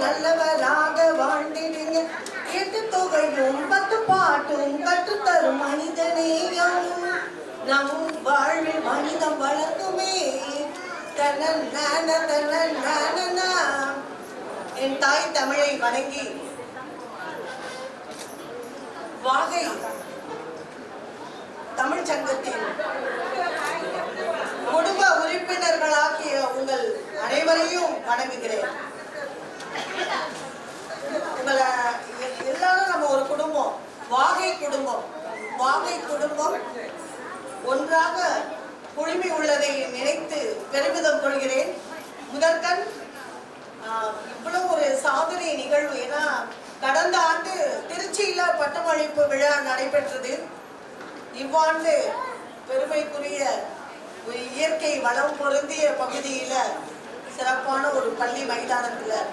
நல்லவராக வாழ்ந்திடுங்க எட்டு தொகையும் பத்து பாட்டும் கற்றுத்தரும் மனிதநேயம் நம் வாழ்வில் மனிதம் வளர்க்குமே. தன்னன் நான தன்னன் நானனா என் தாய் தமிழை வணங்கி. வாகை. தமிழ் சங்கத்தின் குடும்ப உறுப்பினர்களாகிய உங்கள் அனைவரையும் வணங்குகிறேன். உங்களை எல்லாரும் நம்ம ஒரு குடும்பம். வாகை குடும்பம். வாகை குடும்பம் ஒன்றாக குழுமி உள்ளதை நினைத்து பெருமிதம் கொள்கிறேன் முதற்கண் ஆஹ், இவ்வளவு ஒரு சாதனை நிகழ்வு ஏன்னா கடந்த ஆண்டு திருச்சியில பட்டமளிப்பு விழா நடைபெற்றது. இவ்வாண்டு பெருமைக்குரிய ஒரு இயற்கை வளம் பொருந்திய பகுதியில் சிறப்பான ஒரு பள்ளி மைதானத்தில்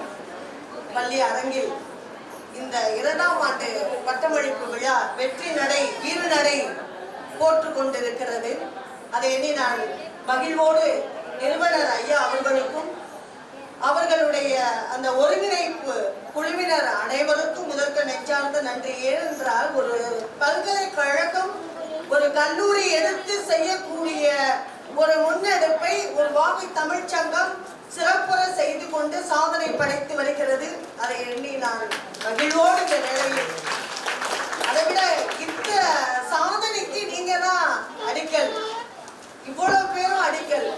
பள்ளி அரங்கில் இந்த இரண்டாம் ஆண்டு பட்டமளிப்பு விழா வெற்றி நடை வீறு நடை போற்று கொண்டிருக்கிறது. அதை எண்ணி நான் மகிழ்வோடு நிறுவனர் ஐயா அவர்களுக்கும் அவர்களுடைய அந்த ஒருங்கிணைப்பு குழுவினர் அனைவருக்கும் நெஞ்சார்ந்த நன்றி. ஏனென்றால் ஒரு பல்கலைக்கழகம் ஒரு கல்லூரி எடுத்து செய்யக்கூடிய ஒரு முன்னெடுப்பை ஒரு வாகை தமிழ்ச்சங்கம் சிறப்புற செய்து கொண்டு சாதனை படைத்து வருகிறது. அதை எண்ணி நான் மகிழ்வோடு இந்த நிலையில் அதை விட இந்த சாதனைக்கு நீங்க தான் அடிக்கல். இவ்வளவு பேரும் அடிக்கல்.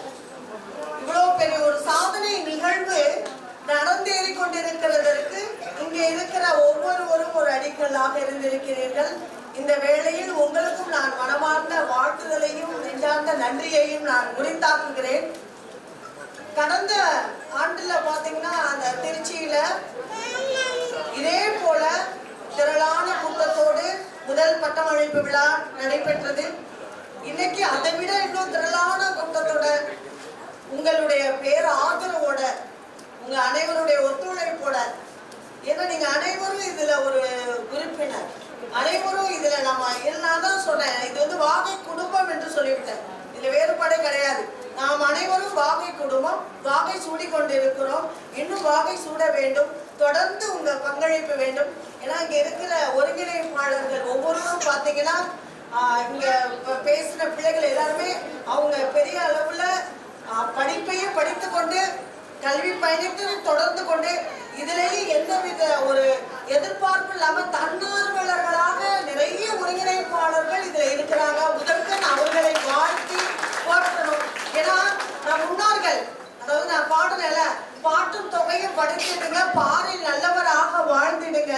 இவ்வளவு பெரிய ஒரு சாதனை நிகழ்வு நடந்தேறி கொண்டிருக்கிறதற்கு இங்கே இருக்கிற ஒவ்வொருவரும் இருந்திருக்கிறீர்கள். இந்த வேளையில் உங்களுக்கும் நான் மனமார்ந்த வாழ்த்துதலையும் நெஞ்சார்ந்த நன்றியையும் நான் முடிந்தாக்குகிறேன் கடந்த ஆண்டுல பாத்தீங்கன்னா அந்த திருச்சியில இதே போல திரளான கூட்டத்தோடு முதல் பட்டமளிப்பு விழா நடைபெற்றது. இன்னைக்கு அதை விட இன்னும் திரளான கூட்டத்தோட உங்களுடைய பேர் ஆதரவோட உங்க அனைவருடைய ஒத்துழைப்போட ஏன்னா நீங்க அனைவரும் இதுல ஒரு உறுப்பினர் அனைவரும் இதுல நம்ம நான் தான் சொன்னேன். இது வந்து வாகை குடும்பம் என்று சொல்லிவிட்டேன். இதுல வேறுபாடே கிடையாது. நாம் அனைவரும் வாகை குடும்பம் வாகை சூடி கொண்டிருக்கிறோம் இன்னும் வாகை சூட வேண்டும். தொடர்ந்து உங்க பங்களிப்பு வேண்டும். ஏன்னா இங்க இருக்கிற ஒருங்கிணைப்பாளர்கள் ஒவ்வொருவரும் பாத்தீங்கன்னா இங்க ப- பேசின பிள்ளைகள் எல்லாருமே அவங்க பெரிய அளவுல படிப்பையும் படித்து கொண்டு கல்வி பயணித்து தொடர்ந்து கொண்டு இதிலேயே எந்தவித ஒரு எதிர்பார்ப்பு இல்லாம தன்னார்வலர்களாக நிறைய ஒருங்கிணைப்பாளர்கள் இதுல இருக்கிறாங்க. முதற்கண் அவர்களை வாழ்த்தி போற்றணும். ஏன்னா நம் முன்னோர்கள் அதாவது நான் பாடுனேன்ல பாட்டும் தொகையும் படிச்சிடுங்க பாரில் நல்லவராக வாழ்ந்திடுங்க.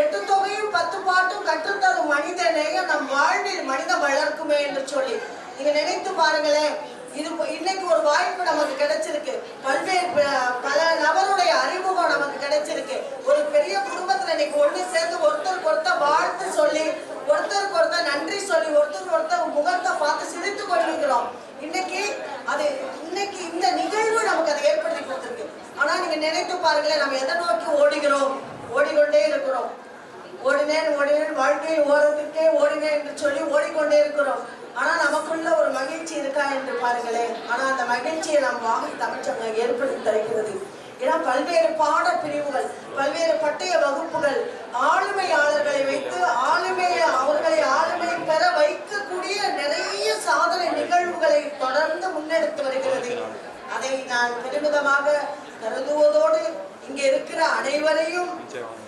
எட்டு தொகையும் பத்து பாட்டும் கற்றுத்தரும் மனிதனேய நம் வாழ்வில் மனிதன் வளர்க்குமே என்று சொல்லி. நீங்க நினைத்து பாருங்களேன். இது இன்னைக்கு ஒரு வாய்ப்பு நமக்கு கிடைச்சிருக்கு. பல்வேறு ப- பல நபருடைய அறிமுகம் நமக்கு கிடைச்சிருக்கு. ஒரு பெரிய குடும்பத்துல இன்னைக்கு ஒண்ணு சேர்ந்து ஒருத்தருக்கு ஒருத்தர் வாழ்த்து சொல்லி ஒருத்தருக்கு ஒருத்தர் நன்றி சொல்லி ஒருத்தருக்கு ஒருத்தர் முகத்தை பார்த்து சிரித்து கொண்டிருக்கிறோம். இன்னைக்கு அது இன்னைக்கு இந்த நிகழ்வு நமக்கு அதை ஏற்படுத்தி கொடுத்துருக்கு. ஆனா நீங்க நினைத்து பாருங்களேன் நம்ம எதை நோக்கி ஓடுகிறோம்? ஓடிக்கொண்டே இருக்கிறோம். ஓடினேன் ஓடினேன் வாழ்க்கையில் ஓரத்துக்கே ஓடினேன் என்று சொல்லி ஓடிக்கொண்டே இருக்கிறோம். ஆனால் நமக்குள்ள ஒரு மகிழ்ச்சி இருக்கா என்று பாருங்களேன். ஆனால் அந்த மகிழ்ச்சியை நம் வாகை தமிழ்ச்சங்கம் ஏற்படுத்தி தருகிறது. ஏன்னா பல்வேறு பாட பிரிவுகள் பல்வேறு பட்டய வகுப்புகள் ஆளுமையாளர்களை வைத்து ஆளுமையை அவர்களை ஆளுமை பெற வைக்கக்கூடிய நிறைய சாதனை நிகழ்வுகளை தொடர்ந்து முன்னெடுத்து வருகிறது. அதை நான் பெருமிதமாக கருதுவதோடு இங்க இருக்கிற அனைவரையும்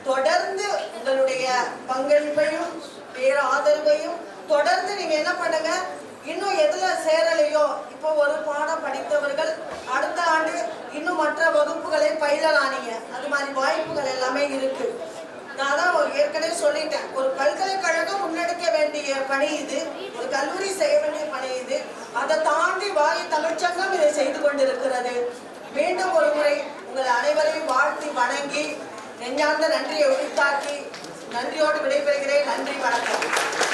தொடர்ந்து உங்களுடைய பங்களிப்பையும் பேர் ஆதரவையும் தொடர்ந்து நீங்க என்ன பண்ணுங்க? இன்னும் எதுல சேரலையோ இப்போ ஒரு பாடம் படித்தவர்கள் அடுத்த ஆண்டு இன்னும் மற்ற வகுப்புகளை பயிலலாம் நீங்க. அது மாதிரி வாய்ப்புகள் எல்லாமே இருக்கு. நான் தான் ஏற்கனவே சொல்லிட்டேன். ஒரு பல்கலைக்கழகம் முன்னெடுக்க வேண்டிய பணி இது. ஒரு கல்லூரி செய்ய வேண்டிய பணி இது. அதை தாண்டி வாயு தமிழ்ச்சங்கம் இதை செய்து கொண்டிருக்கிறது. மீண்டும் ஒரு முறை உங்கள் அனைவரையும் வாழ்த்தி வணங்கி நெஞ்சார்ந்த நன்றியை உரித்தாக்கி நன்றியோடு விடைபெறுகிறேன். நன்றி வணக்கம்.